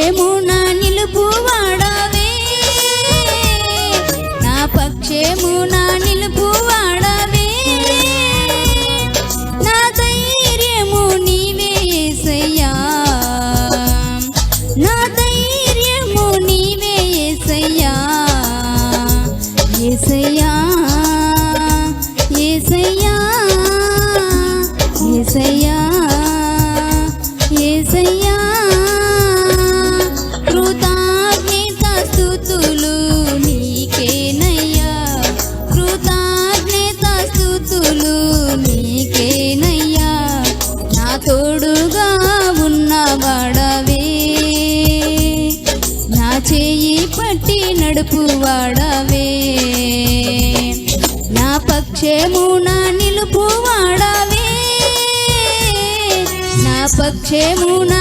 ప్రేమున నా నడుపు నా పక్షేము నా నిలుపు నా పక్షేము నా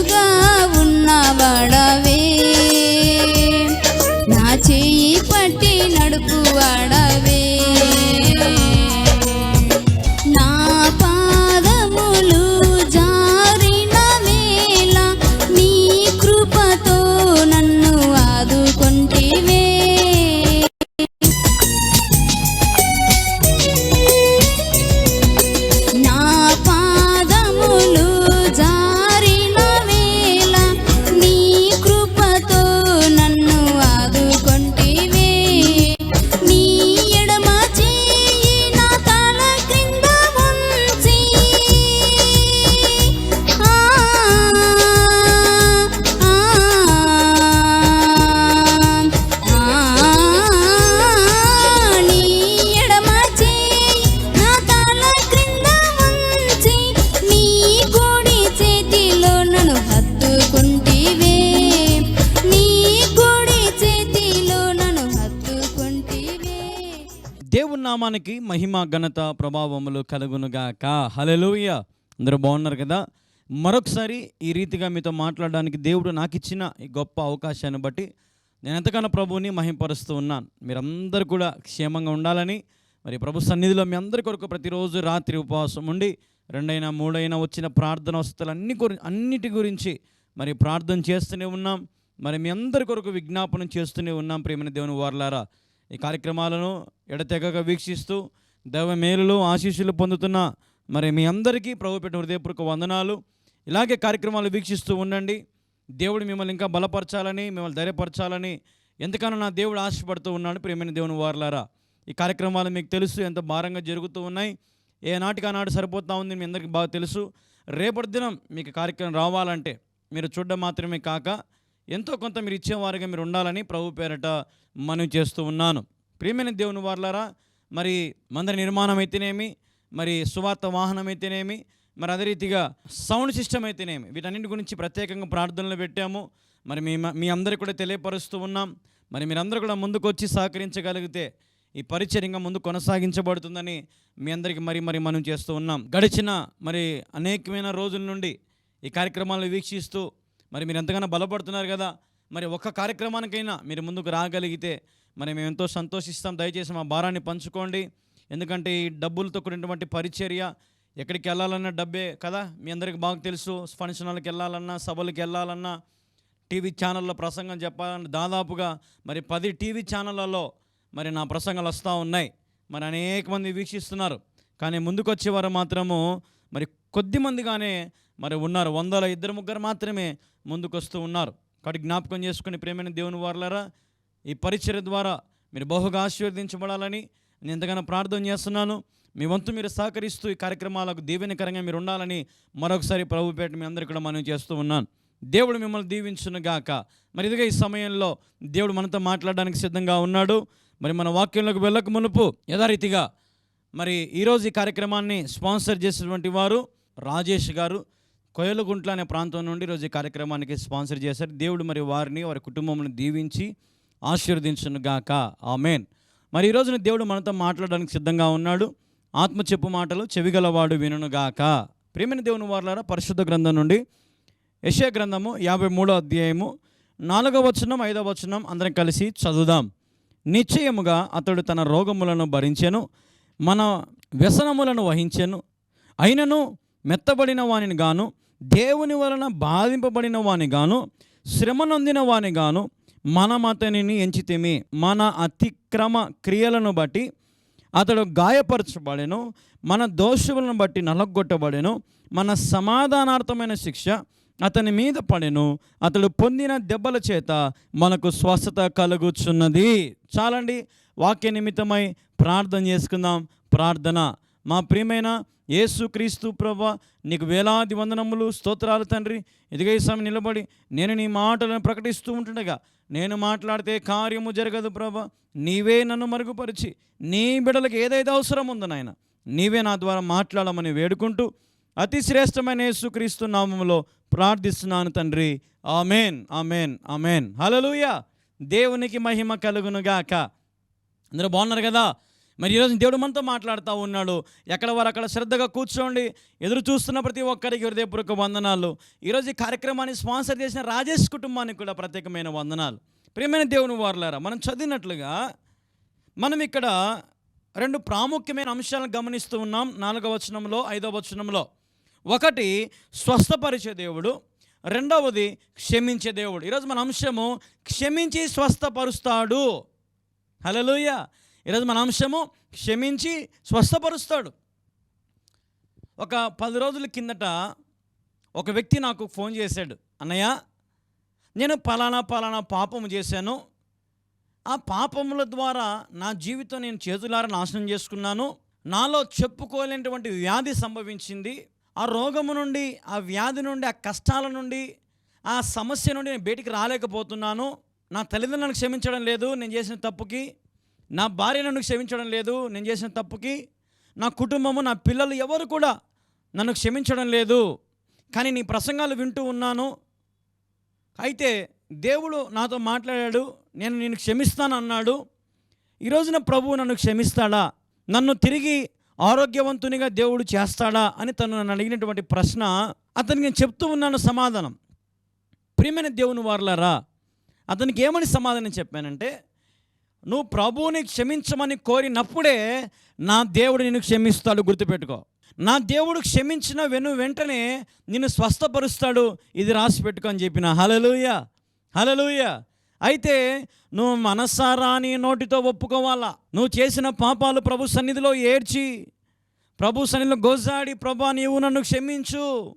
తోడుగా నామానికి మహిమ ఘనత ప్రభావములు కలుగునుగాక. హలెలుయ అందరూ బాగున్నారు కదా? మరొకసారి ఈ రీతిగా మీతో మాట్లాడడానికి దేవుడు నాకు ఇచ్చిన ఈ గొప్ప అవకాశాన్ని బట్టి నేను ఎంతగానో ప్రభువుని మహింపరుస్తూ ఉన్నాను. మీరందరూ కూడా క్షేమంగా ఉండాలని మరి ప్రభు సన్నిధిలో మీ అందరి కొరకు ప్రతిరోజు రాత్రి ఉపవాసం ఉండి రెండైనా మూడైనా వచ్చిన ప్రార్థన వస్తువులు అన్ని గురి అన్నిటి గురించి మరి ప్రార్థన చేస్తూనే ఉన్నాం. మరి మీ అందరి కొరకు విజ్ఞాపనం చేస్తూనే ఉన్నాం ప్రేమని దేవుని వారలారా. ఈ కార్యక్రమాలను ఎడతెగక వీక్షిస్తూ దైవ మేలులు ఆశీస్సులు పొందుతున్న మరి మీ అందరికీ ప్రభు పెట్టిన హృదయపూర్వక వందనాలు. ఇలాగే కార్యక్రమాలు వీక్షిస్తూ ఉండండి. దేవుడు మిమ్మల్ని ఇంకా బలపరచాలని మిమ్మల్ని ధైర్యపరచాలని ఎంతకన్నా నా దేవుడు ఆశపడుతూ ఉన్నాడు. ప్రేమైన దేవుని వారలారా ఈ కార్యక్రమాలు మీకు తెలుసు ఎంత భారంగా జరుగుతూ ఉన్నాయి. ఏ నాటికి ఆనాడు సరిపోతా ఉంది మీ అందరికీ బాగా తెలుసు. రేపటి దినం మీకు కార్యక్రమం రావాలంటే మీరు చూడడం మాత్రమే కాక ఎంతో కొంత మీరు ఇచ్చేవారుగా మీరు ఉండాలని ప్రభు పేరట మనవి చేస్తూ ఉన్నాను. ప్రియమైన దేవుని వార్లారా మరి మందిర నిర్మాణం అయితేనేమి మరి సువార్త వాహనం అయితేనేమి మరి అదే రీతిగా సౌండ్ సిస్టమ్ అయితేనేమి వీటన్నిటి గురించి ప్రత్యేకంగా ప్రార్థనలు పెట్టాము. మరి మీ మీ అందరికీ కూడా తెలియపరుస్తూ ఉన్నాం. మరి మీరందరూ కూడా ముందుకు వచ్చి సహకరించగలిగితే ఈ పరిచయం ఇంకా ముందు కొనసాగించబడుతుందని మీ అందరికీ మరి మరి మనం చేస్తూ ఉన్నాం. గడిచిన మరి అనేకమైన రోజుల నుండి ఈ కార్యక్రమాలను వీక్షిస్తూ మరి మీరు ఎంతగానో బలపడుతున్నారు కదా మరి ఒక్క కార్యక్రమానికైనా మీరు ముందుకు రాగలిగితే మరి మేము ఎంతో సంతోషిస్తాం. దయచేసి మా భారాన్ని పంచుకోండి. ఎందుకంటే ఈ డబ్బులతో కూడినటువంటి పరిచర్య ఎక్కడికి వెళ్ళాలన్నా డబ్బే కదా. మీ అందరికీ బాగా తెలుసు. ఫంక్షన్ హాల్కి వెళ్ళాలన్నా సభలకు వెళ్ళాలన్నా టీవీ ఛానల్లో ప్రసంగం చెప్పాలన్నా దాదాపుగా మరి పది టీవీ ఛానళ్ళలో మరి నా ప్రసంగాలు వస్తూ ఉన్నాయి. మరి అనేక మంది వీక్షిస్తున్నారు. కానీ ముందుకొచ్చేవారు మాత్రము మరి కొద్ది మందిగానే మరి ఉన్నారు. వందల ఇద్దరు ముగ్గురు మాత్రమే ముందుకొస్తూ ఉన్నారు. కాబట్టి జ్ఞాపకం చేసుకుని ప్రేమైన దేవుని వారులరా ఈ పరిచర్య ద్వారా మీరు బహుగా ఆశీర్వదించబడాలని నేను ఎంతగానో ప్రార్థన చేస్తున్నాను. మీ వంతు మీరు సహకరిస్తూ ఈ కార్యక్రమాలకు దీవెనకరంగా మీరు ఉండాలని మరొకసారి ప్రభుపేట మీ అందరికీ కూడా మనం చేస్తూ ఉన్నాను. దేవుడు మిమ్మల్ని దీవించును గాక. మరి ఇదిగా ఈ సమయంలో దేవుడు మనతో మాట్లాడడానికి సిద్ధంగా ఉన్నాడు. మరి మన వాక్యంలోకి వెళ్ళక మునుపు యథారీతిగా మరి ఈరోజు ఈ కార్యక్రమాన్ని స్పాన్సర్ చేసినటువంటి వారు రాజేష్ గారు. కొయలుగుంట్ల అనే ప్రాంతం నుండి ఈరోజు ఈ కార్యక్రమానికి స్పాన్సర్ చేశారు. దేవుడు మరి వారిని వారి కుటుంబంను దీవించి ఆశీర్వదించునుగాక. ఆమెన్. మరి ఈ రోజున దేవుడు మనతో మాట్లాడడానికి సిద్ధంగా ఉన్నాడు. ఆత్మ చెప్పు మాటలు చెవిగలవాడు వినును గాక దేవుని వారులారా పరిశుద్ధ గ్రంథం నుండి యశయ గ్రంథము యాభై మూడో అధ్యాయము నాలుగవ వచనం ఐదవ వచనం అందరం కలిసి చదువుదాం. నిశ్చయముగా అతడు తన రోగములను భరించెను మన వ్యసనములను వహించెను. అయినను మెత్తబడిన వానిని గాను దేవుని వలన బాధింపబడిన వాని గాను శ్రమనొందిన వాని గాను మనం అతనిని ఎంచితేమి మన అతిక్రమ క్రియలను బట్టి అతడు గాయపరచబడెను మన దోషులను బట్టి నలగొట్టబడెను మన సమాధానార్థమైన శిక్ష అతని మీద పడెను. అతడు పొందిన దెబ్బల చేత మనకు స్వస్థత కలుగుచున్నది. చాలండి వాక్య నిమిత్తమై ప్రార్థన చేసుకుందాం. ప్రార్థన. మా ప్రియమైన యేసుక్రీస్తు ప్రభ నీకు వేలాది వందనములు స్తోత్రాలు తండ్రి. ఇదిగో స్వామి సమయం నిలబడి నేను నీ మాటలను ప్రకటిస్తూ ఉంటుండగా నేను మాట్లాడితే కార్యము జరగదు ప్రభ. నీవే నన్ను మరుగుపరిచి నీ బిడలకు ఏదైతే అవసరం ఉందో నాయన నీవే నా ద్వారా మాట్లాడమని వేడుకుంటూ అతి శ్రేష్టమైన యేసుక్రీస్తు నామంలో ప్రార్థిస్తున్నాను తండ్రి. Amen amen amen. హలలుయ దేవునికి మహిమ కలుగునుగాక. అందరూ బాగున్నారు కదా? మరి ఈరోజు దేవుడు మనతో మాట్లాడుతూ ఉన్నాడు. ఎక్కడ వారు అక్కడ శ్రద్ధగా కూర్చోండి. ఎదురు చూస్తున్న ప్రతి ఒక్కరికి హృదయపూర్వక వందనాలు. ఈరోజు ఈ కార్యక్రమాన్ని స్పాన్సర్ చేసిన రాజేష్ కుటుంబానికి కూడా ప్రత్యేకమైన వందనాలు. ప్రియమైన దేవుని వారులారా మనం చదివినట్లుగా మనం ఇక్కడ రెండు ప్రాముఖ్యమైన అంశాలను గమనిస్తూ ఉన్నాం. నాలుగవ వచనంలో ఐదవ వచనంలో. ఒకటి స్వస్థపరిచే దేవుడు. రెండవది క్షమించే దేవుడు. ఈరోజు మన అంశము క్షమించి స్వస్థపరుస్తాడు. హలోయ ఈరోజు మన అంశము క్షమించి స్వస్థపరుస్తాడు. ఒక పది రోజుల కిందట ఒక వ్యక్తి నాకు ఫోన్ చేశాడు. అన్నయ్య నేను పలానా పలానా పాపము చేశాను. ఆ పాపముల ద్వారా నా జీవితం నేను చేతులారా నాశనం చేసుకున్నాను. నాలో చెప్పుకోలేనటువంటి వ్యాధి సంభవించింది. ఆ రోగము నుండి ఆ వ్యాధి నుండి ఆ కష్టాల నుండి ఆ సమస్య నుండి నేను బయటికి రాలేకపోతున్నాను. నా తల్లిదండ్రులను క్షమించడం లేదు. నేను చేసిన తప్పుకి నా భార్య నన్ను క్షమించడం లేదు నేను చేసిన తప్పుకి నా కుటుంబము నా పిల్లలు ఎవరు కూడా నన్ను క్షమించడం లేదు. కానీ నీ ప్రసంగాలు వింటూ ఉన్నాను. అయితే దేవుడు నాతో మాట్లాడాడు నేను నేను క్షమిస్తాను అన్నాడు ఈరోజున ప్రభువు నన్ను క్షమిస్తాడా? నన్ను తిరిగి ఆరోగ్యవంతునిగా దేవుడు చేస్తాడా? అని తను నన్ను అడిగినటువంటి ప్రశ్న అతనికి నేను చెప్తూ ఉన్నాను సమాధానం. ప్రియమైన దేవుని వారులారా అతనికి ఏమని సమాధానం చెప్పానంటే నువ్వు ప్రభువుని క్షమించమని కోరినప్పుడే నా దేవుడు నిన్ను క్షమిస్తాడు గుర్తుపెట్టుకో. నా దేవుడు క్షమించిన వెను వెంటనే నిన్ను స్వస్థపరుస్తాడు ఇది రాసి పెట్టుకో అని చెప్పిన. హలలుయ హలలుయ అయితే నువ్వు మనసారా నీ నోటితో ఒప్పుకోవాలా? నువ్వు చేసిన పాపాలు ప్రభు సన్నిధిలో ఏడ్చి ప్రభు సన్నిధిలో గోజాడి ప్రభా నీవు నన్ను క్షమించు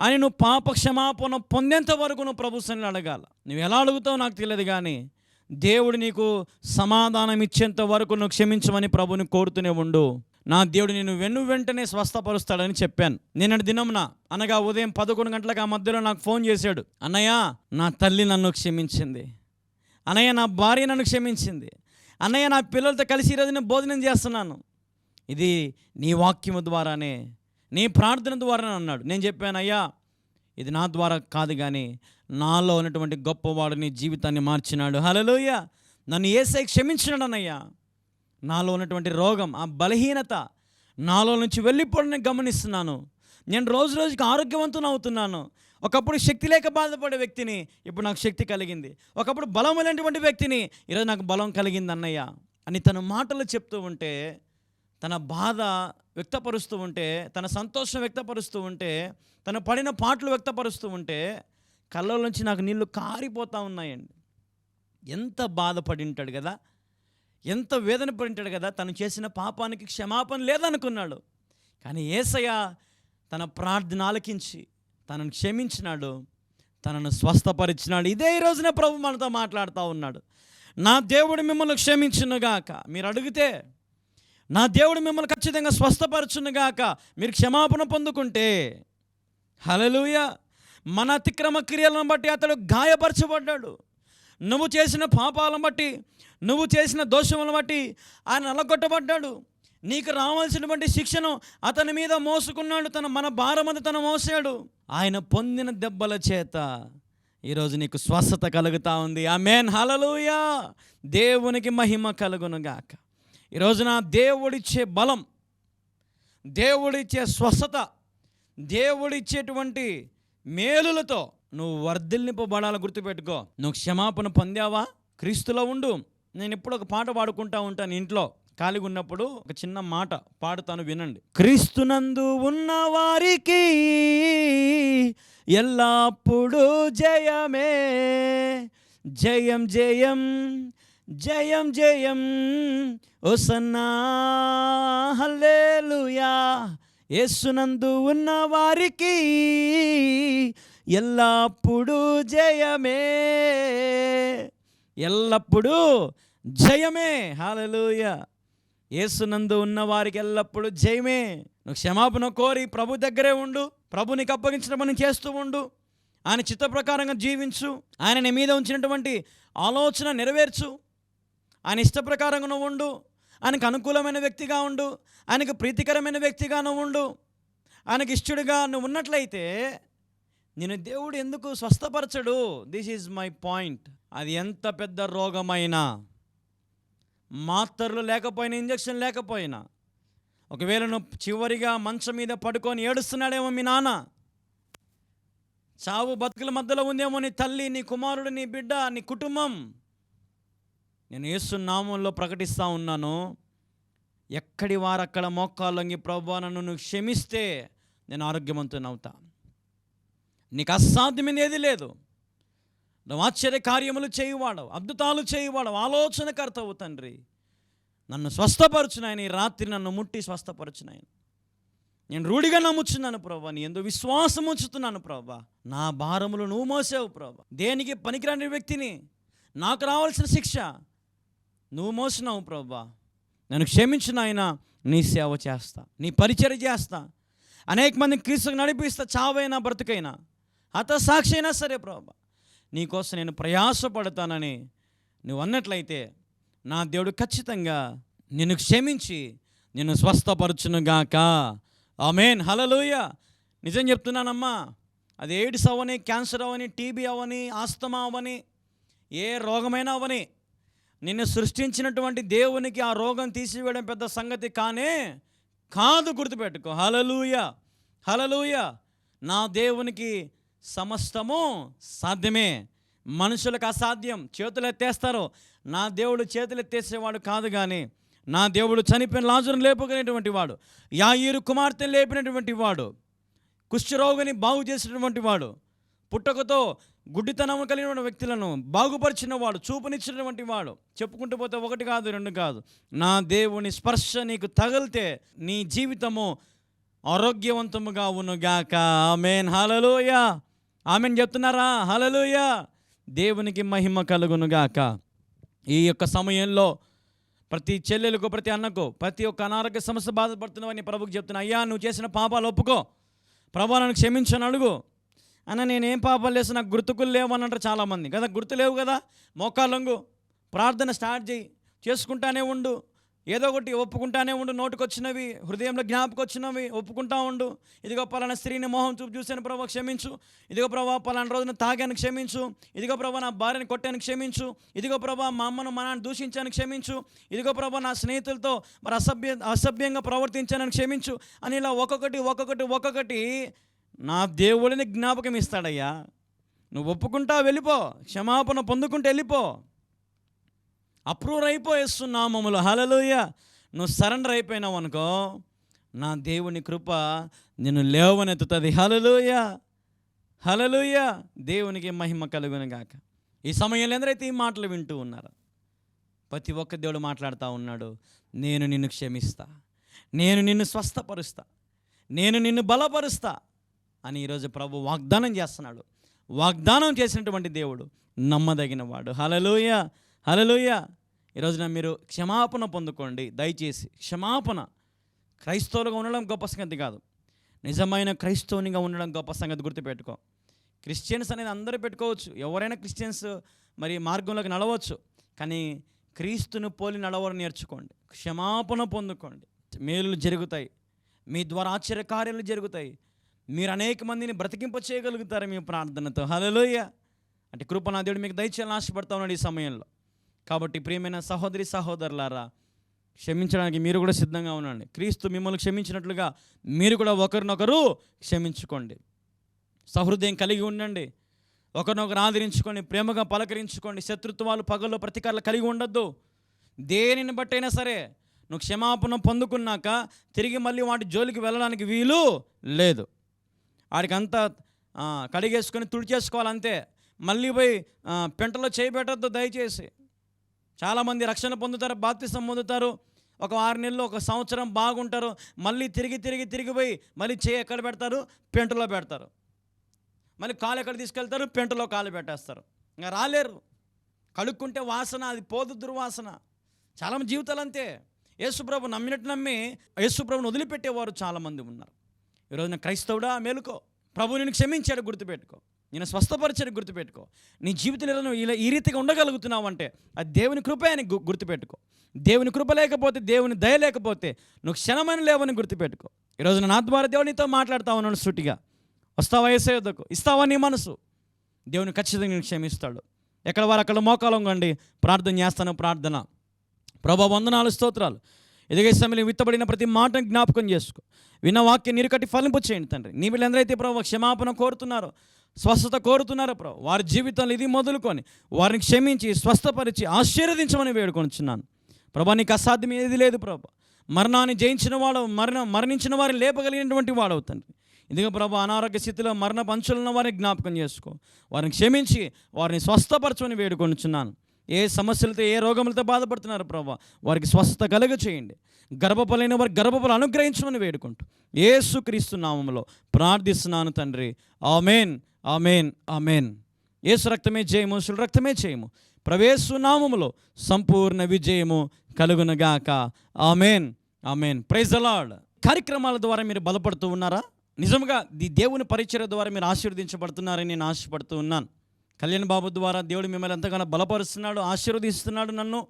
అని నువ్వు పాప క్షమాపణ పొందేంత వరకు నువ్వు ప్రభు సన్నిధిలో అడగాల. నువ్వు ఎలా అడుగుతావు నాకు తెలియదు కానీ దేవుడు నీకు సమాధానం ఇచ్చేంత వరకు నువ్వు క్షమించమని ప్రభుని కోరుతూనే ఉండు. నా దేవుడు నేను వెన్ను వెంటనే స్వస్థపరుస్తాడని చెప్పాను. నిన్న దినమున అనగా ఉదయం పదకొండు గంటలకు ఆ మధ్యలో నాకు ఫోన్ చేశాడు. అన్నయ్య నా తల్లి నన్ను క్షమించింది. అన్నయ్య నా భార్య నన్ను క్షమించింది. అన్నయ్య నా పిల్లలతో కలిసి ఈరోజు నేను భోజనం చేస్తున్నాను. ఇది నీ వాక్యము ద్వారానే నీ ప్రార్థన ద్వారానే అన్నాడు. నేను చెప్పాను అయ్యా ఇది నా ద్వారా కాదు కానీ నాలో ఉన్నటువంటి గొప్పవాడిని జీవితాన్ని మార్చినాడు. హలలోయ నన్ను ఏసై క్షమించినాడనయ్యా నాలో ఉన్నటువంటి రోగం ఆ బలహీనత నాలో నుంచి వెళ్ళిపోవడం గమనిస్తున్నాను. నేను రోజు రోజుకి ఆరోగ్యవంతుని అవుతున్నాను. ఒకప్పుడు శక్తి లేక బాధపడే వ్యక్తిని ఇప్పుడు నాకు శక్తి కలిగింది. ఒకప్పుడు బలం లేనటువంటి వ్యక్తిని ఈరోజు నాకు బలం కలిగింది అన్నయ్య అని తన మాటలు చెప్తూ ఉంటే తన బాధ వ్యక్తపరుస్తూ ఉంటే తన సంతోషం వ్యక్తపరుస్తూ ఉంటే తను పడిన పాటలు వ్యక్తపరుస్తూ ఉంటే కళ్ళలోంచి నాకు నీళ్ళు కారిపోతూ ఉన్నాయండి. ఎంత బాధపడి ఉంటాడు కదా? ఎంత వేదన పడి ఉంటాడు కదా? తను చేసిన పాపానికి క్షమాపణ లేదనుకున్నాడు. కానీ ఏసయ్య తన ప్రార్థన ఆలకించి తనను క్షమించినాడు. తనను స్వస్థపరిచినాడు. ఇదే ఈ రోజున ప్రభు మనతో మాట్లాడుతూ ఉన్నాడు. నా దేవుడు మిమ్మల్ని క్షమించునుగాక మీరు అడిగితే నా దేవుడు మిమ్మల్ని ఖచ్చితంగా స్వస్థపరచునుగాక మీరు క్షమాపణ పొందుకుంటే హలలుయా మన అతిక్రమ క్రియలను బట్టి అతడు గాయపరచబడ్డాడు. నువ్వు చేసిన పాపాలను బట్టి నువ్వు చేసిన దోషములను బట్టి ఆయన నలగొట్టబడ్డాడు. నీకు రావాల్సినటువంటి శిక్షను అతని మీద మోసుకున్నాడు తన మన భారమంతా తను మోసాడు. ఆయన పొందిన దెబ్బల చేత ఈరోజు నీకు స్వస్థత కలుగుతా ఉంది. ఆ మేన్ హలలుయా దేవునికి మహిమ కలుగునుగాక ఈరోజు నా దేవుడిచ్చే బలం దేవుడిచ్చే స్వస్థత దేవుడిచ్చేటువంటి మేలులతో నువ్వు వర్ధిల్నింపబడాలి గుర్తుపెట్టుకో. నువ్వు క్షమాపణ పొందావా? క్రీస్తులో ఉండు. నేను ఎప్పుడు ఒక పాట పాడుకుంటా ఉంటాను ఇంట్లో. ఖాళీగా ఉన్నప్పుడు ఒక చిన్న మాట పాడుతాను వినండి. క్రీస్తునందు ఉన్న వారికి ఎల్లప్పుడూ జయమే. జయం జయం జయం జయం. ఓ సన్నా హల్లేలుయా. యేసునందు ఉన్న వారికి ఎల్లప్పుడూ జయమే. ఎల్లప్పుడూ జయమే. హాలలుయ యేసునందు ఉన్న వారికి ఎల్లప్పుడూ జయమే. నువ్వు క్షమాపణ కోరి ప్రభు దగ్గరే ఉండు. ప్రభు నీకు అప్పగించిన పని చేస్తూ ఉండు. ఆయన చిత్త ప్రకారంగా జీవించు. ఆయన నీ మీద ఉంచినటువంటి ఆలోచన నెరవేర్చు. ఆయన ఇష్ట ప్రకారంగా నువ్వు ఉండు. ఆయనకు అనుకూలమైన వ్యక్తిగా ఉండు ఆయనకు ప్రీతికరమైన వ్యక్తిగా నువ్వు ఉండు. ఆయనకు ఇష్టడుగా నువ్వు ఉన్నట్లయితే నేను దేవుడు ఎందుకు స్వస్థపరచడు? దిస్ ఈజ్ మై పాయింట్ అది ఎంత పెద్ద రోగమైనా. మాత్రలు లేకపోయినా ఇంజక్షన్ లేకపోయినా. ఒకవేళ నువ్వు చివరిగా మంచం మీద పడుకొని ఏడుస్తున్నాడేమో మీ నాన్న. చావు బతుకుల మధ్యలో ఉందేమో నీ తల్లి నీ కుమారుడు నీ బిడ్డ నీ కుటుంబం. నేను యేసు నామంలో ప్రకటిస్తూ ఉన్నాను. ఎక్కడి వారు అక్కడ మోకాళ్ళొంగి ప్రభా నన్ను నువ్వు క్షమిస్తే నేను ఆరోగ్యవంతుని అవుతా. నీకు అసాధ్యమైనది ఏది లేదు. నువ్వు ఆశ్చర్య కార్యములు చేయువాడవు అద్భుతాలు చేయువాడవు ఆలోచనకర్తవు తండ్రి. నన్ను స్వస్థపరచునాయన ఈ రాత్రి నన్ను ముట్టి స్వస్థపరచునాయన నేను రూఢిగా నమ్ముచున్నాను ప్రభా నీ ఎందు విశ్వాసం ఉంచుతున్నాను ప్రభా నా భారములు నువ్వు మోసావు ప్రభా దేనికి పనికిరాని వ్యక్తిని నాకు రావాల్సిన శిక్ష నువ్వు మోసినావు ప్రభా. నన్ను క్షమించిన ఆయన నీ సేవ చేస్తా నీ పరిచయం చేస్తా. అనేక మంది క్రీస్తుకు నడిపిస్తా చావైనా బ్రతుకైనా. హత సాక్షి అయినా సరే ప్రభా. నీకోసం నేను ప్రయాసపడతానని నువ్వు అన్నట్లయితే నా దేవుడు ఖచ్చితంగా నిన్ను క్షమించి నిన్ను స్వస్థపరచునుగాక. ఆమెన్. హలలోయ నిజం చెప్తున్నానమ్మా. అది ఎయిడ్స్ అవని క్యాన్సర్ అవని టీబీ అవని ఆస్తమా అవని ఏ రోగమైనా అవని నిన్ను సృష్టించినటువంటి దేవునికి ఆ రోగం తీసివేయడం పెద్ద సంగతి కానే కాదు గుర్తుపెట్టుకో. హలలుయ హలలుయ నా దేవునికి సమస్తము సాధ్యమే. మనుషులకు అసాధ్యం. చేతులు ఎత్తేస్తారు. నా దేవుడు చేతులు ఎత్తేసేవాడు కాదు కానీ నా దేవుడు చనిపోయిన లాజును లేపుకునేటువంటి వాడు యాయిరు కుమార్తెను లేపినటువంటి వాడు కుష్ఠరోగిని బాగు చేసినటువంటి వాడు పుట్టకతో గుడ్డితనం కలిగిన వ్యక్తులను బాగుపరిచిన వాడు చూపునిచ్చినటువంటి వాడు. చెప్పుకుంటూ పోతే ఒకటి కాదు రెండు కాదు. నా దేవుని స్పర్శ నీకు తగిలితే నీ జీవితము ఆరోగ్యవంతముగా ఉన్నగాక. ఆమెన్. హలలోయ ఆమెన్ చెప్తున్నారా? హలలోయ దేవునికి మహిమ కలుగునుగాక. ఈ యొక్క సమయంలో ప్రతి చెల్లెలకు ప్రతి అన్నకు ప్రతి ఒక్క అనారోగ్య సమస్య బాధపడుతున్నావని ప్రభుకి చెప్తున్నా అయ్యా నువ్వు చేసిన పాపాలు ఒప్పుకో. ప్రభా నన్ను అడుగు. అన్న నేనేం పాపం లేసు నాకు గుర్తుకులు లేవు అని అంటారు చాలామంది. కదా గుర్తు లేవు కదా? మోకాళ్ళంగు ప్రార్థన స్టార్ట్ చేయి. చేసుకుంటానే ఉండు. ఏదో ఒకటి ఒప్పుకుంటానే ఉండు. నోటుకొచ్చినవి హృదయంలో జ్ఞాపకొచ్చినవి ఒప్పుకుంటా ఉండు. ఇదిగో పలానా స్త్రీని మోహం చూపు చూశాను ప్రభావ క్షమించు. ఇదిగో ప్రభావ పలానా రోజున తాగాను క్షమించు. ఇదిగో ప్రభా నా భార్యను కొట్టాను క్షమించు. ఇదిగో ప్రభా మా అమ్మను మా నాన్న దూషించాను క్షమించు. ఇదిగో ప్రభా నా స్నేహితులతో మరి అసభ్య అసభ్యంగా ప్రవర్తించానని క్షమించు. అని ఇలా ఒక్కొక్కటి ఒక్కొక్కటి ఒక్కొక్కటి నా దేవుడిని జ్ఞాపకం ఇస్తాడయ్యా. నువ్వు ఒప్పుకుంటా వెళ్ళిపో. క్షమాపణ పొందుకుంటే వెళ్ళిపో. అప్రూవ్ అయిపోయేస్తున్నామములు హలలోయ నువ్వు సరెండర్ అయిపోయినావు అనుకో నా దేవుని కృప నిన్ను లేవనెత్తుతుంది. హలలోయ హలలోయ దేవునికి మహిమ కలుగును గాక. ఈ సమయంలో ఎందరైతే ఈ మాటలు వింటూ ఉన్నారు ప్రతి ఒక్క దేవుడు మాట్లాడుతూ ఉన్నాడు నేను నిన్ను క్షమిస్తా. నేను నిన్ను స్వస్థపరుస్తా. నేను నిన్ను బలపరుస్తా. అని ఈరోజు ప్రభు వాగ్దానం చేస్తున్నాడు. వాగ్దానం చేసినటువంటి దేవుడు నమ్మదగిన వాడు హలలోయ హలలోయ ఈరోజున మీరు క్షమాపణ పొందుకోండి. దయచేసి క్షమాపణ. క్రైస్తవులుగా ఉండడం గొప్ప సంగతి కాదు. నిజమైన క్రైస్తవునిగా ఉండడం గొప్ప సంగతి గుర్తుపెట్టుకో. క్రిస్టియన్స్ అనేది అందరూ పెట్టుకోవచ్చు. ఎవరైనా క్రిస్టియన్స్ మరి మార్గంలోకి నడవచ్చు. కానీ క్రీస్తును పోలి నడవడం నేర్చుకోండి. క్షమాపణ పొందుకోండి. మేలు జరుగుతాయి. మీ ద్వారా ఆశ్చర్య కార్యాలు జరుగుతాయి. మీరు అనేక మందిని బ్రతికింప చేయగలుగుతారు మీ ప్రార్థనతో? హలోయ అంటే కృపనా దేవుడు మీకు దయచేయాలని ఆశపడతా ఉన్నాడు ఈ సమయంలో. కాబట్టి ప్రియమైన సహోదరి సహోదరులారా క్షమించడానికి మీరు కూడా సిద్ధంగా ఉండండి. క్రీస్తు మిమ్మల్ని క్షమించినట్లుగా మీరు కూడా ఒకరినొకరు క్షమించుకోండి. సహృదయం కలిగి ఉండండి. ఒకరినొకరు ఆదరించుకోండి ప్రేమగా పలకరించుకోండి. శత్రుత్వాలు పగల్లో ప్రతీకారాలు కలిగి ఉండొద్దు. దేనిని బట్టైనా సరే నువ్వు క్షమాపణ పొందుకున్నాక తిరిగి మళ్ళీ వాటి జోలికి వెళ్ళడానికి వీలు లేదు. వాడికి అంతా కడిగేసుకొని తుడిచేసుకోవాలంతే. మళ్ళీ పోయి పెంటలో చేయబెట్టద్దు దయచేసి. చాలామంది రక్షణ పొందుతారు బాప్తిసం పొందుతారు. ఒక ఆరు నెలలు ఒక సంవత్సరం బాగుంటారు. మళ్ళీ తిరిగి తిరిగి తిరిగి పోయి మళ్ళీ చేయి ఎక్కడ పెడతారు? పెంటలో పెడతారు. మళ్ళీ కాలు ఎక్కడ తీసుకెళ్తారు? పెంటలో కాలు పెట్టేస్తారు. ఇంకా రాలేరు. కడుక్కుంటే వాసన అది పోదు దుర్వాసన. చాలామంది జీవితాలు అంతే యేసుప్రభు నమ్మినట్టు నమ్మి యేసుప్రభుని వదిలిపెట్టేవారు చాలామంది ఉన్నారు. ఈరోజున క్రైస్తవుడా మేలుకో. ప్రభు నేను క్షమించాడు గుర్తుపెట్టుకో. నేను స్వస్థపరిచాడు గుర్తుపెట్టుకో. నీ జీవితంలో నువ్వు ఇలా ఈ రీతిగా ఉండగలుగుతున్నావు అంటే అది దేవుని కృపే అని గు- గుర్తుపెట్టుకో. దేవుని కృప లేకపోతే దేవుని దయ లేకపోతే నువ్వు క్షణమైన లేవని గుర్తుపెట్టుకో. ఈరోజు నా ద్వారా దేవుడు నీతో మాట్లాడుతా ఉన్నాను సూటిగా. వస్తావా ఏసేదకు ఇస్తావా నీ మనసు? దేవుని ఖచ్చితంగా నేను క్షమిస్తాడు. ఎక్కడ వారు అక్కడ మోకాలం కండి. ప్రార్థన చేస్తాను ప్రార్థన. ప్రభా వందనాలు స్తోత్రాలు. ఎదిగే సమయంలో విత్తబడిన ప్రతి మాటను జ్ఞాపకం చేసుకో. విన్న వాక్యం నీరుకట్టి ఫలింపు చేయండి తండ్రి. నీ వీళ్ళు ఎందరైతే ప్రభు క్షమాపణ కోరుతున్నారో స్వస్థత కోరుతున్నారో ప్రభు. వారి జీవితంలో ఇది మొదలుకొని వారిని క్షమించి స్వస్థపరిచి ఆశీర్వదించమని వేడుకొనిచున్నాను. ప్రభా నీకు అసాధ్యం ఏది లేదు ప్రభు. మరణాన్ని జయించిన వాడు మరణ మరణించిన వారిని లేపగలిగినటువంటి వాడవు తండ్రి. ఇదిగో ప్రభు అనారోగ్య స్థితిలో మరణ పంచులున్న వారిని జ్ఞాపకం చేసుకో. వారిని క్షమించి వారిని స్వస్థపరచమని వేడుకొనిచున్నాను. ఏ సమస్యలతో ఏ రోగములతో బాధపడుతున్నారు ప్రభా? వారికి స్వస్థత కలుగ చేయండి. గర్భఫలైన వారికి గర్భఫలం అనుగ్రహించమని వేడుకుంటూ ఏసుక్రీస్తు నామంలో ప్రార్థిస్తున్నాను తండ్రి. Amen amen amen. ఏసు రక్తమే జయము సులు రక్తమే చేయము ప్రవేశు నామములో సంపూర్ణ విజయము కలుగునగాక. Amen amen. ప్రైజ్ అలాడ్ కార్యక్రమాల ద్వారా మీరు బలపడుతూ ఉన్నారా? నిజంగా దేవుని పరిచయ ద్వారా మీరు ఆశీర్వదించబడుతున్నారని నేను ఆశపడుతూ ఉన్నాను. కళ్యాణ్ బాబు ద్వారా దేవుడు మిమ్మల్ని ఎంతగానో బలపరుస్తున్నాడు ఆశీర్వదిస్తున్నాడు నన్ను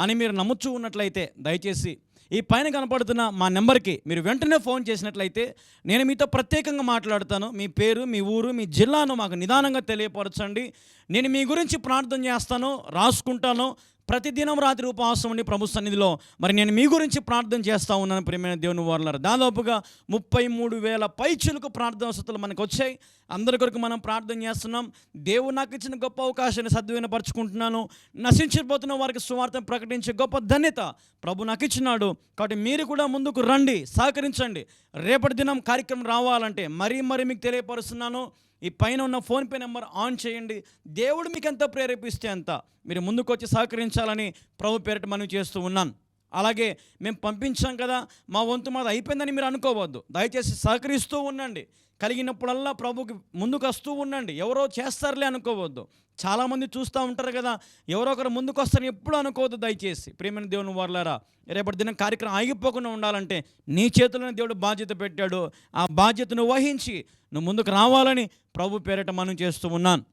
అని మీరు నమ్ముచూ ఉన్నట్లయితే దయచేసి ఈ పైన కనపడుతున్న మా నెంబర్కి మీరు వెంటనే ఫోన్ చేసినట్లయితే నేను మీతో ప్రత్యేకంగా మాట్లాడతాను. మీ పేరు మీ ఊరు మీ జిల్లాను మాకు నిదానంగా తెలియపరచండి. నేను మీ గురించి ప్రార్థన చేస్తాను రాసుకుంటాను. ప్రతిదినం రాత్రి ఉపవాసం ఉండి ప్రభు సన్నిధిలో మరి నేను మీ గురించి ప్రార్థన చేస్తూ ఉన్నాను ప్రియమైన దేవుని వారులారు. దాదాపుగా ముప్పై మూడు వేల పైచులకు ప్రార్థన వసతులు మనకు వచ్చాయి. అందరి కొరకు మనం ప్రార్థన చేస్తున్నాం. దేవుడు నాకు ఇచ్చిన గొప్ప అవకాశాన్ని సద్వినపరచుకుంటున్నాను నశించిపోతున్న వారికి సువార్తను ప్రకటించే గొప్ప ధన్యత ప్రభు నాకు ఇచ్చినాడు. కాబట్టి మీరు కూడా ముందుకు రండి సహకరించండి. రేపటి దినం కార్యక్రమం రావాలంటే మరీ మరీ మీకు తెలియపరుస్తున్నాను. ఈ పైన ఉన్న ఫోన్పే నెంబర్ ఆన్ చేయండి. దేవుడు మీకు ఎంత ప్రేరేపిస్తే అంత. మీరు ముందుకు వచ్చి సహకరించాలని ప్రభు పేరిట మనం చేస్తూ ఉన్నాను. అలాగే మేము పంపించాం కదా మా వంతు మాది అయిపోయిందని మీరు అనుకోవద్దు. దయచేసి సహకరిస్తూ ఉండండి. కలిగినప్పుడల్లా ప్రభుకి ముందుకు వస్తూ ఉండండి. ఎవరో చేస్తారులే అనుకోవద్దు. చాలామంది చూస్తూ ఉంటారు కదా ఎవరో ఒకరు ముందుకు వస్తారని ఎప్పుడు అనుకోవద్దు దయచేసి. ప్రేమైన దేవుని వారులారా రేపటి దినం కార్యక్రమం ఆగిపోకుండా ఉండాలంటే నీ చేతిలోనే దేవుడు బాధ్యత పెట్టాడు. ఆ బాధ్యతను వహించి నువ్వు ముందుకు రావాలని ప్రభు పేరిట మనం చేస్తూ ఉన్నాను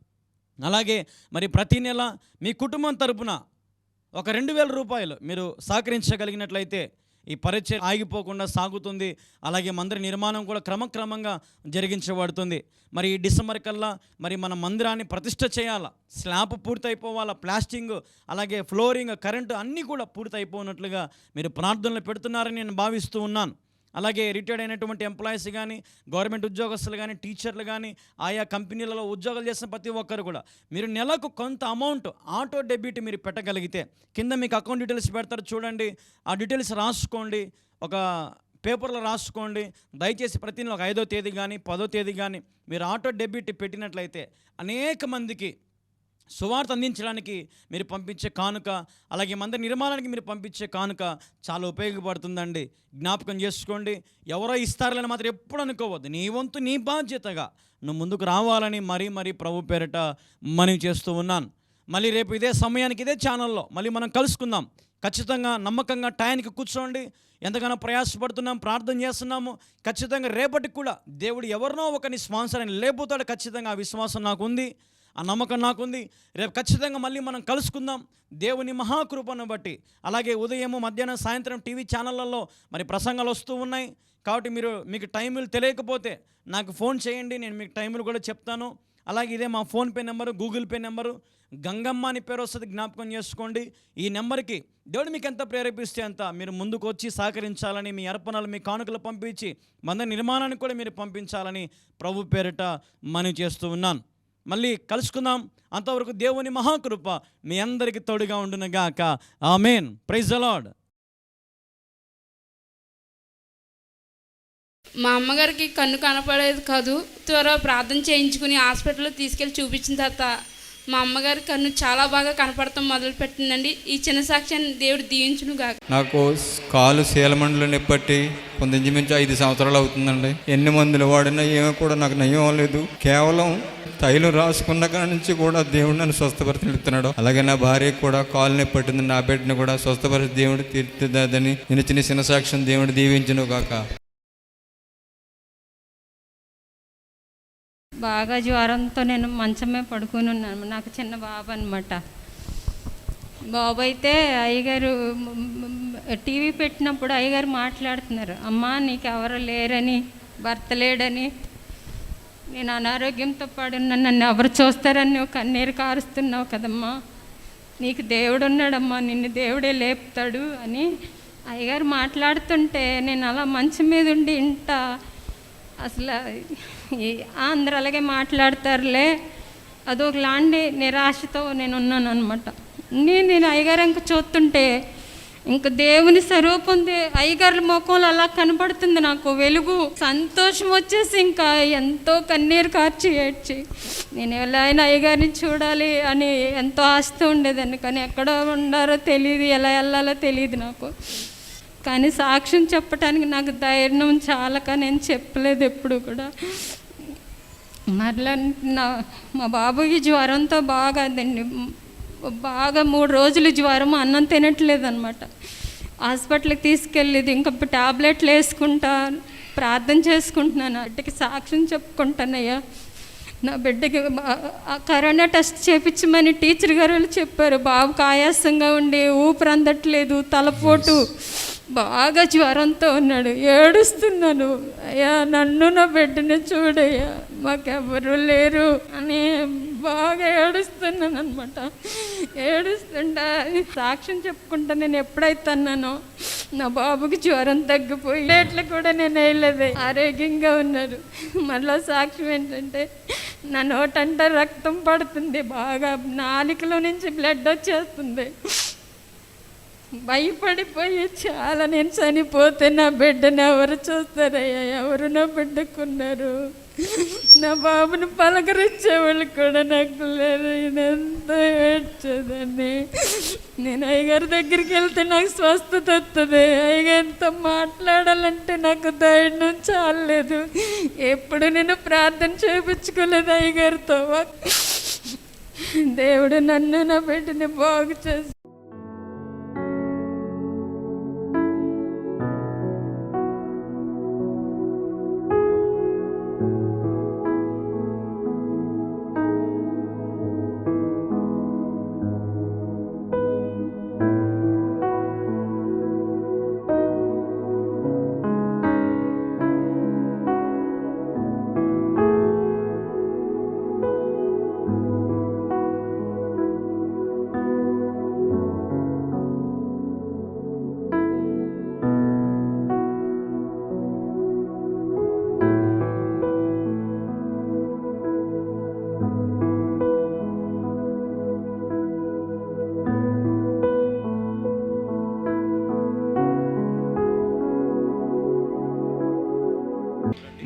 అలాగే మరి ప్రతి నెల మీ కుటుంబం తరపున ఒక రెండు వేల రూపాయలు మీరు సహకరించగలిగినట్లయితే ఈ పరిచయం ఆగిపోకుండా సాగుతుంది. అలాగే మందిర నిర్మాణం కూడా క్రమక్రమంగా జరిగించబడుతుంది. మరి ఈ డిసెంబర్ కల్లా మరి మన మందిరాన్ని ప్రతిష్ట చేయాలా? స్లాబ్ పూర్తయిపోవాలా? ప్లాస్టింగ్ అలాగే ఫ్లోరింగ్ కరెంటు అన్నీ కూడా పూర్తయిపోయినట్లుగా మీరు ప్రార్థనలు పెడుతున్నారని నేను భావిస్తూ ఉన్నాను. అలాగే రిటైర్డ్ అయినటువంటి ఎంప్లాయీస్ కానీ గవర్నమెంట్ ఉద్యోగస్తులు కానీ టీచర్లు కానీ ఆయా కంపెనీలలో ఉద్యోగాలు చేసిన ప్రతి ఒక్కరు కూడా మీరు నెలకు కొంత అమౌంట్ ఆటో డెబిట్ మీరు పెట్టగలిగితే కింద మీకు అకౌంట్ డీటెయిల్స్ పెడతారు చూడండి. ఆ డీటెయిల్స్ రాసుకోండి. ఒక పేపర్లో రాసుకోండి. దయచేసి ప్రతి నెల ఒక ఐదో తేదీ కానీ పదో తేదీ కానీ మీరు ఆటో డెబిట్ పెట్టినట్లయితే అనేక మందికి సువార్త అందించడానికి మీరు పంపించే కానుక అలాగే మందిర నిర్మాణానికి మీరు పంపించే కానుక చాలా ఉపయోగపడుతుందండి. జ్ఞాపకం చేసుకోండి. ఎవరో ఇస్తారులని మాత్రం ఎప్పుడు అనుకోవద్దు. నీ వంతు నీ బాధ్యతగా నువ్వు ముందుకు రావాలని మరీ మరీ ప్రభు పేరిట మనవి చేస్తూ ఉన్నాను. మళ్ళీ రేపు ఇదే సమయానికి ఇదే ఛానల్లో మళ్ళీ మనం కలుసుకుందాం. ఖచ్చితంగా నమ్మకంగా టయానికి కూర్చోండి. ఎంతగానో ప్రయాసపడుతున్నాం ప్రార్థన చేస్తున్నాము. ఖచ్చితంగా రేపటికి కూడా దేవుడు ఎవరినో ఒకరిని స్పాన్సర్ అని లేకపోతాడు ఖచ్చితంగా ఆ విశ్వాసం నాకు ఉంది. ఆ నమ్మకం నాకుంది. రేపు ఖచ్చితంగా మళ్ళీ మనం కలుసుకుందాం. దేవుని మహాకృపను బట్టి. అలాగే ఉదయము మధ్యాహ్నం సాయంత్రం టీవీ ఛానళ్ళల్లో మరి ప్రసంగాలు వస్తూ ఉన్నాయి. కాబట్టి మీరు మీకు టైములు తెలియకపోతే నాకు ఫోన్ చేయండి. నేను మీకు టైములు కూడా చెప్తాను. అలాగే ఇదే మా PhonePe number Google Pay number. Gangamma అని పేరు వస్తుంది జ్ఞాపకం చేసుకోండి. ఈ నెంబర్కి దేవుడు మీకు ఎంత ప్రేరేపిస్తే అంత మీరు ముందుకు వచ్చి సహకరించాలని మీ అర్పణలు మీ కానుకలు పంపించి మంద నిర్మాణానికి కూడా మీరు పంపించాలని ప్రభు పేరిట మనవి చేస్తూ ఉన్నాను. మళ్ళీ కలుసుకుందాం. అంతవరకు దేవుని మహాకృప మీ అందరికీ తోడుగా ఉండునుగాక ఆమెన్. ప్రైజ్ అలాడ్ మా అమ్మగారికి కన్ను కనపడేది కాదు. త్వర ప్రార్థన చేయించుకుని హాస్పిటల్లో తీసుకెళ్ళి చూపించిన తర్వాత మా అమ్మగారి కన్ను చాలా బాగా కనపడతాం మొదలు పెట్టిందండి ఈ చిన్న సాక్ష్యాన్ని దేవుడు దీవించును గాక. నాకు కాలు శీలమండలు నిప్పట్టి పొందించి మించి ఐదు సంవత్సరాలు అవుతుందండి. ఎన్ని మందులు వాడినా ఏమీ కూడా నాకు నయం లేదు కేవలం తైలు రాసుకున్న కాడ నుంచి కూడా దేవుడు నన్ను స్వస్థపరిస్తున్నాడు అలాగే నా భార్యకు కూడా కాలు నొప్పి పట్టింది నా బిడ్డను కూడా స్వస్థపరిచి దేవుడు తీర్చిదని నేను చిన్న చిన్న సాక్ష్యం దేవుడు దీవించును కాక బాగా జ్వరంతో నేను మంచమే పడుకుని ఉన్నాను. నాకు చిన్న బాబు అనమాట బాబు అయితే అయ్యగారు టీవీ పెట్టినప్పుడు అయ్యగారు మాట్లాడుతున్నారు. అమ్మా నీకు ఎవరు లేరని భర్త లేడని నేను అనారోగ్యంతో పడున్నా నన్ను ఎవరు చూస్తారని ఒక కన్నీరు కారుస్తున్నావు కదమ్మా. నీకు దేవుడు ఉన్నాడమ్మా నిన్ను దేవుడే లేపుతాడు అని అయ్యగారు మాట్లాడుతుంటే నేను అలా మంచం మీద ఉండి ఇంటా అసలు ఈ అలాగే మాట్లాడతారులే. అదొకలాంటి నిరాశతో నేను ఉన్నాను అనమాట నేను నేను అయ్యగారు ఇంక చూస్తుంటే ఇంక దేవుని స్వరూపం దే- అయ్యగారి ముఖంలో అలా కనపడుతుంది నాకు వెలుగు. సంతోషం వచ్చేసి ఇంకా ఎంతో కన్నీరు కార్చి ఏడ్చి నేను ఎలా అయినా అయ్యగారిని చూడాలి అని ఎంతో ఆస్తి ఉండేదాన్ని కానీ ఎక్కడ ఉండారో తెలియదు ఎలా వెళ్ళాలో తెలియదు నాకు. కానీ సాక్ష్యం చెప్పడానికి నాకు ధైర్యం చాలక నేను చెప్పలేదు ఎప్పుడు కూడా. మరలా నా మా బాబుకి జ్వరంతో బాగా అదండి. బాగా మూడు రోజులు జ్వరం అన్నం తినట్లేదు అనమాట హాస్పిటల్కి తీసుకెళ్ళేది. ఇంకా టాబ్లెట్లు వేసుకుంటా ప్రార్థన చేసుకుంటున్నాను. అట్టకి సాక్ష్యం చెప్పుకుంటానయ్యా. నా బిడ్డకి కరోనా టెస్ట్ చేపించమని టీచర్ గారు వాళ్ళు చెప్పారు. బాబుకి ఆయాసంగా ఉండి ఊపిరి అందట్లేదు తలపోటు. బాగా జ్వరంతో ఉన్నాడు. ఏడుస్తున్నాను. అయ్యా నన్ను నా బిడ్డని చూడయ్యా. మాకెవరూ లేరు అని బాగా ఏడుస్తున్నాను అనమాట ఏడుస్తుంటా సాక్ష్యం చెప్పుకుంటా నేను ఎప్పుడైతే అన్నానో నా బాబుకి జ్వరం తగ్గిపోయి ప్లేట్లు కూడా నేను వేయలేదు. ఆరోగ్యంగా ఉన్నారు మళ్ళీ సాక్ష్యం ఏంటంటే నా నోటంటే రక్తం పడుతుంది. బాగా నాలికలో నుంచి బ్లడ్ వచ్చేస్తుంది. భయపడిపోయి చాలా నేను చనిపోతే నా బిడ్డని ఎవరు చూస్తారయ్యా? ఎవరు నా బిడ్డకున్నారు? నా బాబుని పలకరించేవాళ్ళు కూడా నాకు లేరు. నేను ఎంతో ఏడ్చేదాన్ని. నేను అయ్యగారి దగ్గరికి వెళ్తే నాకు స్వస్థత వస్తుంది అయ్యగారితో మాట్లాడాలంటే నాకు ధైర్యం చాలలేదు. ఎప్పుడు నేను ప్రార్థన చేయించుకోలేదు అయ్యగారితో. దేవుడు నన్ను నా బిడ్డని బాగు చేసి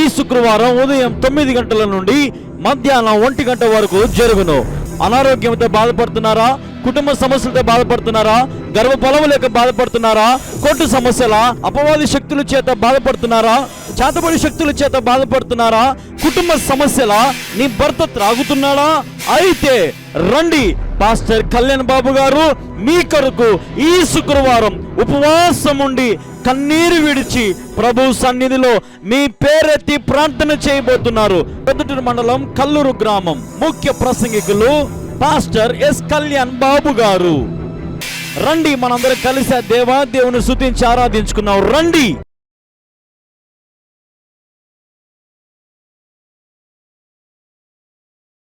ఈ శుక్రవారం ఉదయం తొమ్మిది గంటల నుండి మధ్యాహ్నం ఒంటి గంట వరకు జరుగును. అనారోగ్యంతో బాధపడుతున్నారా? కుటుంబ సమస్యలతో బాధపడుతున్నారా? గర్భఫలం లేక బాధపడుతున్నారా? కొట్టు సమస్యల అపవాది శక్తుల చేత బాధపడుతున్నారా? చేతబడి శక్తుల చేత బాధపడుతున్నారా? కుటుంబ సమస్యల నీ భర్త త్రాగుతున్నాడా? అయితే రండి పాస్టర్ కళ్యాణ్ బాబు గారు మీ కొరకు ఈ శుక్రవారం ఉపవాసం ఉండి కన్నీరు విడిచి ప్రభు సన్నిధిలో మీ పేరెత్తి ప్రార్థన చేయబోతున్నారు. పెద్దటూరు మండలం కల్లూరు గ్రామం ముఖ్య ప్రసంగికులు పాస్టర్ ఎస్ కళ్యాణ్ బాబు గారు. రండి మనందరం కలిసి దేవా దేవుని శుతించి ఆరాధించుకున్నాం రండి.